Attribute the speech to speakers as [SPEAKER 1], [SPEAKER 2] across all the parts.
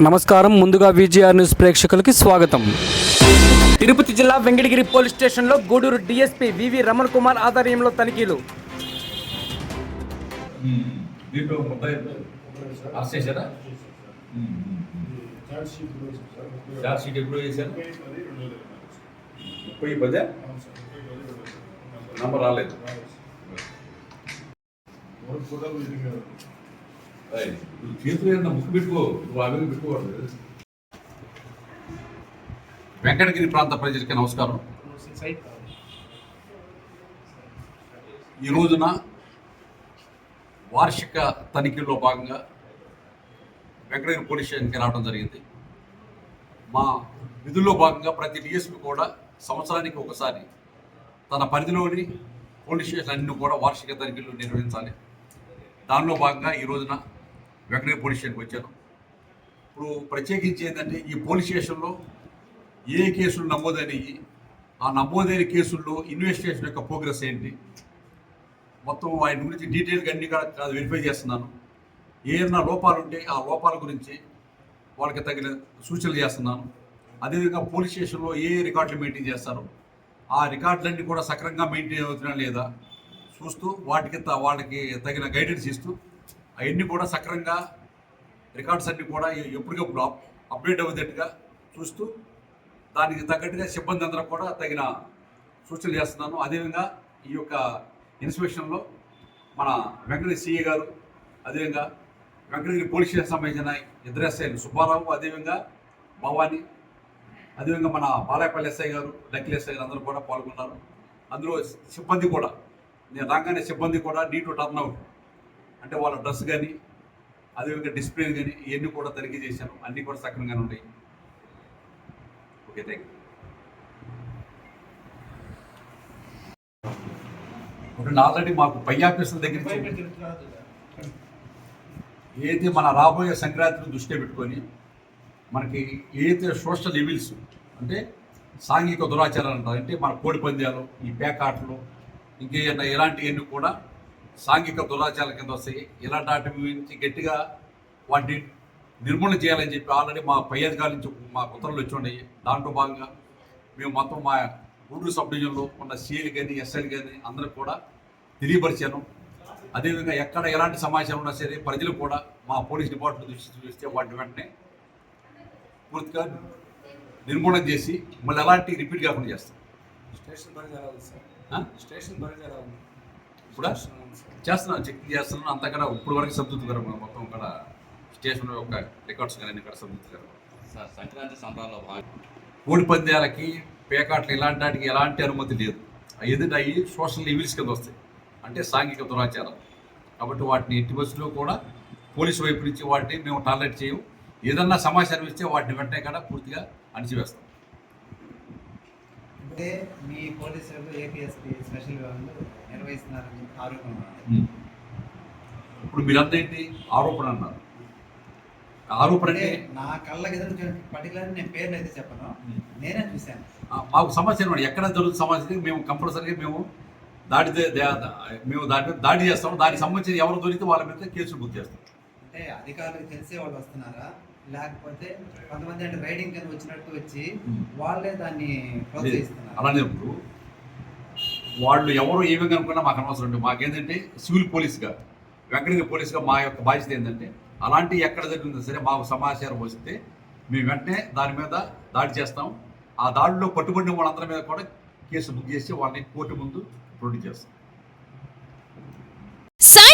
[SPEAKER 1] నమస్కారం. ముందుగా VGR news ప్రేక్షకులకి స్వాగతం. తిరుపతి జిల్లా వెంకటగిరి పోలీస్ స్టేషన్లో గూడూరు డిఎస్పీ వివి రమణ్ కుమార్ ఆధ్వర్యంలో తనిఖీలు.
[SPEAKER 2] రాలేదు. నువ్వు చేతులు ముక్కు పెట్టుకో నువ్వు అవి వెంకటగిరి ప్రాంత ప్రజలకి నమస్కారం. ఈ రోజున వార్షిక తనిఖీల్లో భాగంగా వెంకటగిరి పోలీస్ స్టేషన్కి రావడం జరిగింది. మా విధుల్లో భాగంగా ప్రతి డిఎస్పీ కూడా సంవత్సరానికి ఒకసారి తన పరిధిలోని పోలీస్ స్టేషన్ అన్ని కూడా వార్షిక తనిఖీలు నిర్వహించాలి. దానిలో భాగంగా ఈ రోజున వెంకటగిరి పోలీస్ స్టేషన్కి వచ్చాను. ఇప్పుడు ప్రత్యేకించి ఏంటంటే ఈ పోలీస్ స్టేషన్లో ఏ కేసులు నమోదైనవి ఆ నమోదైన కేసుల్లో ఇన్వెస్టిగేషన్ యొక్క ప్రోగ్రెస్ ఏంటి? మొత్తం వాటి గురించి డీటెయిల్గా అన్ని కూడా వెరిఫై చేస్తున్నాను. ఏమైనా లోపాలు ఉంటే ఆ లోపాల గురించి వాళ్ళకి తగిన సూచనలు చేస్తున్నాను. అదేవిధంగా పోలీస్ స్టేషన్లో ఏ రికార్డులు మెయింటైన్ చేస్తారు ఆ రికార్డులన్నీ కూడా సక్రమంగా మెయింటైన్ అవుతున్నా లేదా చూస్తూ వాటికి త- వాళ్ళకి తగిన గైడెన్స్ ఇస్తూ అవన్నీ కూడా సక్రంగా రికార్డ్స్ అన్నీ కూడా ఎప్పటికప్పుడు అప్డేట్ అవుతున్నట్టుగా చూస్తూ దానికి తగ్గట్టుగా సిబ్బంది అందరూ కూడా తగిన సూచనలు చేస్తున్నాను. అదేవిధంగా ఈ యొక్క ఇన్స్పెక్షన్లో మన వెంకటగిరి సిఏ గారు అదేవిధంగా వెంకటగిరి పోలీస్ స్టేషన్ సంబంధించిన ఇద్దరు ఎస్ఐలు సుబ్బారావు అదేవిధంగా భవాని అదేవిధంగా మన బాలాయపల్లి ఎస్ఐ గారు డక్కిల్ ఎస్ఐ గారు అందరూ కూడా పాల్గొన్నారు. అందులో సిబ్బంది కూడా నేను రాగానే సిబ్బంది కూడా నీ టు టర్న్ అవుట్ అంటే వాళ్ళ డ్రెస్ కానీ అదేవిధంగా డిస్ప్లే కానీ ఇవన్నీ కూడా తనిఖీ చేశాను. అన్నీ కూడా సక్రమంగానే ఉన్నాయి. ఓకే థ్యాంక్ యూ ఇప్పుడు ఆల్రెడీ మాకు పై ఆఫీసుల దగ్గర ఏదైతే మన రాబోయే సంక్రాంతిని దృష్టిలో పెట్టుకొని మనకి ఏదైతే సోషల్ ఎవిల్స్ అంటే సాంఘిక దురాచారాలు అంటే మన కోడి పందాలు ఈ పేకాటలు ఇంకేమైనా ఇలాంటివన్నీ కూడా సాంఘిక దురాచారాల కింద వస్తాయి. ఇలాంటి వాటి గురించి గట్టిగా వాటిని నిర్మూలన చేయాలని చెప్పి ఆల్రెడీ మా పై అధికారుల నుంచి మా ఉత్తర్వులు వచ్చి ఉన్నాయి. దాంట్లో భాగంగా మేము మొత్తం మా గూడూరు సబ్ డివిజన్లో ఉన్న సీఎల్ కానీ ఎస్ఐలు కానీ అందరికి కూడా తెలియపరిచాను. అదేవిధంగా ఎక్కడ ఎలాంటి సమాచారం ఉన్నా సరే ప్రజలు కూడా మా పోలీస్ డిపార్ట్మెంట్ దృష్టి చూస్తే వాటిని వెంటనే పూర్తిగా నిర్మూలన చేసి మళ్ళీ ఎలాంటి రిపీట్ కాకుండా చేస్తాం.
[SPEAKER 3] స్టేషన్? Station sir.
[SPEAKER 2] చేస్తున్నాను. చెక్ చేస్తున్నాను. అంతా కూడా ఇప్పుడు వరకు సంతృప్తికరం మొత్తం కూడా స్టేషన్ యొక్క రికార్డ్స్ కానీ ఇక్కడ సంతృప్తికరం
[SPEAKER 4] సార్ సంక్రాంతి సంబరాల్లో భాగంగా
[SPEAKER 2] కోడి పందాలకి పేకాట్లు ఇలాంటి వాటికి ఎలాంటి అనుమతి లేదు. అవి ఎదుట అవి సోషల్ ఈవిల్స్ కింద వస్తాయి. అంటే సాంఘిక దురాచారం. కాబట్టి వాటిని ఎట్టి బస్సులో కూడా పోలీసు వైపు నుంచి వాటిని మేము టార్గెట్ చేయం ఏదన్నా సమాచారం ఇస్తే వాటిని వెంటనే కూడా పూర్తిగా అణిచివేస్తాం.
[SPEAKER 5] అంటే మీ పోలీసులు ఏపీఎస్పీ స్పెషల్ వాళ్ళు నిర్వహిస్తున్నారని ఆరోపణ.
[SPEAKER 2] ఇప్పుడు మీరంతా ఏంటి ఆరోపణ అన్నారు. ఆరోపణ
[SPEAKER 5] నా ఎదురు పర్టికులర్ నేను పేర్లు అయితే చెప్పను. నేనే చూశాను.
[SPEAKER 2] మాకు సమస్య ఉన్నది. ఎక్కడ జరుగుతుంది సమస్య మేము కంపల్సరీగా మేము దాడి మేము దాడి మీద దాడి చేస్తాం. దానికి సంబంధించి ఎవరు దొరికితే వాళ్ళ మీద కేసులు బుక్ చేస్తాం.
[SPEAKER 5] అంటే అధికారులకు తెలిసే వాళ్ళు వస్తున్నారా? లేకపోతే కొంతమంది అంటే రైడింగ్ కింద వచ్చినట్టు వచ్చి. వాళ్ళే దాన్ని ప్రోత్సహిస్తున్నారు?
[SPEAKER 2] అలానే ఇప్పుడు వాళ్ళు ఎవరు ఏమేమి అనుకున్నా మాకు అనవసరం అండి. మాకేంటంటే సివిల్ పోలీస్గా వెంకటగిరి పోలీస్గా మా యొక్క బాధ్యత ఏంటంటే అలాంటి ఎక్కడ జరిగిందో సరే మాకు సమాచారం వస్తే మేము వెంటనే దాని మీద దాడి చేస్తాం. ఆ దాడిలో పట్టుబడిన వాళ్ళందరి మీద కూడా కేసు బుక్ చేసి వాళ్ళని కోర్టు ముందు ప్రొడ్యూస్ చేస్తాం.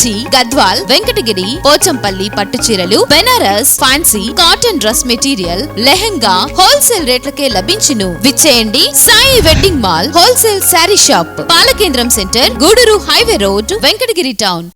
[SPEAKER 6] కంచి గద్వాల్ వెంకటగిరి పోచంపల్లి పట్టు చీరలు Benaras fancy cotton dress material lehenga wholesale రేట్లకే లభించును. విచ్చేయండి Sai wedding mall wholesale sari shop. పాలకేంద్రం centre Gudur highway road Venkatagiri town.